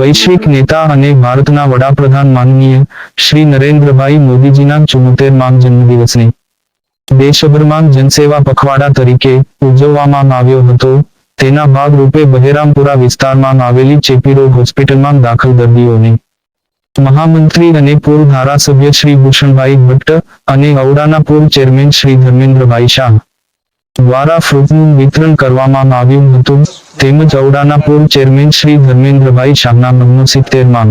વૈશ્વિક નેતા અને ભારતના વડાપ્રધાન માનનીય શ્રી નરેન્દ્રભાઈ મોદીજીના ચુમ્મોતેરમા જન્મદિવસને દેશભરમાં જનસેવા પખવાડા તરીકે ઉજવવામાં આવ્યો હતો. તેના ભાગરૂપે બહેરામપુરા વિસ્તારમાં આવેલી ચેપી રોગ હોસ્પિટલમાં દાખલ દર્દીઓને મહામંત્રી અને પૂર્વ ધારાસભ્ય શ્રી ભૂષણભાઈ ભટ્ટ અને ઔડાના પૂર્વ ચેરમેન શ્રી ધર્મેન્દ્રભાઈ શાહ દ્વારા ફ્રૂટનું વિતરણ કરવામાં આવ્યું હતું. તેમજ ઔડાના પૂર્વ ચેરમેન શ્રી ધર્મેન્દ્રભાઈ શાહના મનોસિત્તેરમાં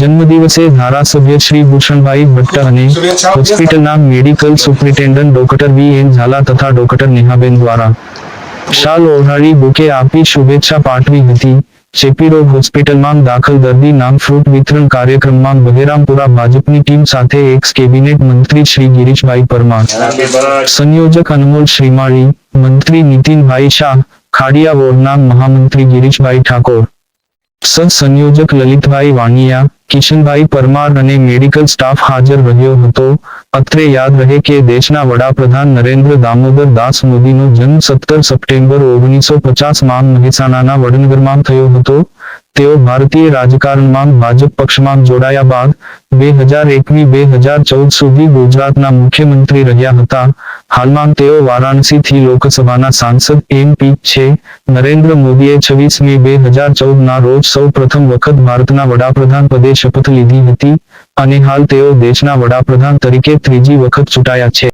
જન્મદિવસે ધારાસભ્ય શ્રી ભૂષણભાઈ ભટ્ટ અને હોસ્પિટલના medical superintendent doctor V N Zala તથા ડોક્ટર નેહાબેન દ્વારા શાલ ઓઢાડી બુકે આપી શુભેચ્છા પાઠવી હતી. ચેપી હોસ્પિટલમાં દાખલ દર્દી નામ ફ્રૂટ વિતરણ કાર્યક્રમમાં બહેરામપુરા ભાજપની ટીમ સાથે એક્સ કેબિનેટ મંત્રી શ્રી ગિરીશભાઈ પરમાર. સંયોજક અનમોલ શ્રીમાળી, મંત્રી નીતિનભાઈ શાહ, ખાડિયા વોર્ડના મહામંત્રી ગિરીશભાઈ ઠાકોર. સદ સંયોજક લલિતભાઈ વાણિયા, કિશનભાઈ પરમાર અને મેડિકલ સ્ટાફ હાજર રહ્યો હતો. અત્રે યાદ રહે કે દેશના વડાપ્રધાન નરેન્દ્ર દામોદર દાસ મોદીનો જન્મ સત્તર સપ્ટેમ્બર ઓગણીસો પચાસમાં મહેસાણાના વડનગરમાં થયો હતો. તેઓ ભારતીય રાજકારણમાં ભાજપ પક્ષમાં જોડાયા બાદ બે હજાર એકવી બે હજાર ચૌદ સુધી ગુજરાતના મુખ્યમંત્રી રહ્યા હતા. હાલમાં તેઓ વારાણસીથી લોકસભાના સાંસદ એમપી છે. નરેન્દ્ર મોદીએ છવ્વીસ મે બે હજાર ચૌદના રોજ સૌ પ્રથમ વખત ભારતના વડાપ્રધાન પદે શપથ લીધી હતી. અને હાલ તેઓ દેશના વડાપ્રધાન તરીકે ત્રીજી વખત ચૂંટાયા છે.